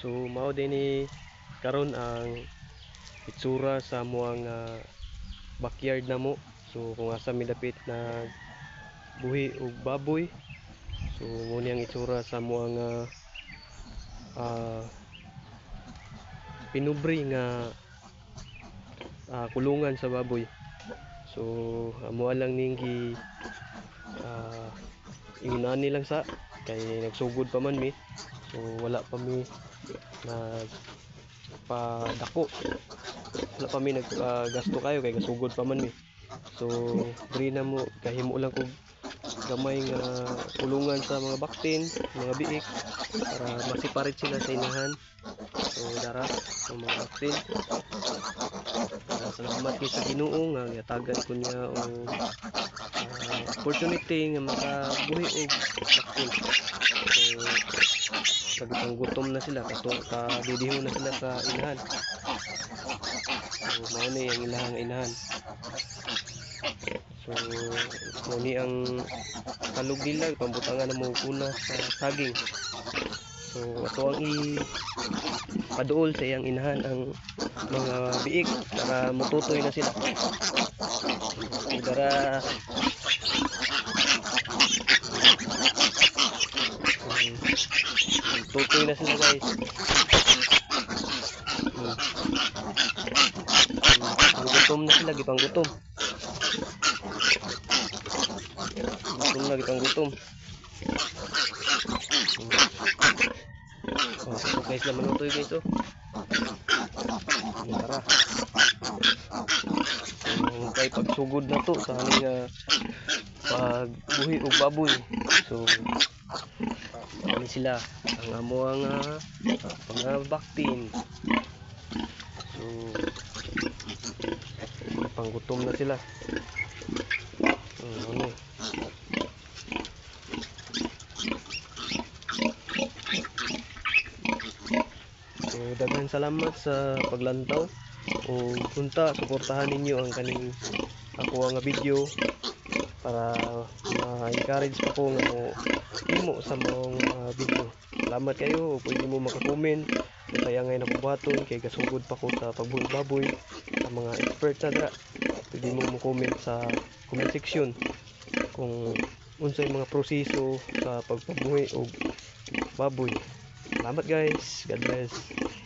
So mao din ni karon ang itsura sa muang ah, backyard na mo. So kung asa mi dapit na buhi og baboy. So mo ni ang itsura sa muang ah, ah, pinubri nga ah, kulungan sa baboy. So amo lang ning gi ah, ingunani lang sa kay nagsugod pa man mi. So wala pa mi nag padako. Wala pa mi naggasto kayo kay gasugod pa man mi. So diri na mo kahimo lang kog gamay nga kulungan sa mga baktin, mga biik para masiparit sila sa inahan. So dara sa mga baktin. Para salamat kay sa Ginoo nga yatagan ko niya o opportunity nga makabuhi og baktin. So kagitang gutom na sila kato kadidiho na sila sa inahan. So mao ni ang ilang inahan. So mao ni ang kalog nila pambutangan na mo una sa saging. So ato ang i paduol sa iyang inahan ang mga biik para mututoy na sila. So, dara Mm, tutoy na sila guys. Mm. Mm, gutom na sila, gipang gutom. Gutom na, gipang gutom. Oh, so guys, laman lutoy guys oh. Tara. Mm, kay pagsugod na to sa haning uh, pagbuhi og baboy. So ano sila. Ang amo ang ah, mga baktin. So panggutom na sila. Hmm, ano so daghan salamat sa paglantaw o punta suportahan ninyo ang kaning ako nga video para ma-encourage pa ko nga mo imo sa mong uh, video. Salamat kayo o pwede mo maka-comment. Kaya ngayon ako baton kay gasugod pa ko sa pagbuhi baboy sa mga expert na dra. Pwede mo mo comment sa comment section kung unsay mga proseso sa pagpabuhi og baboy. Salamat guys. God bless.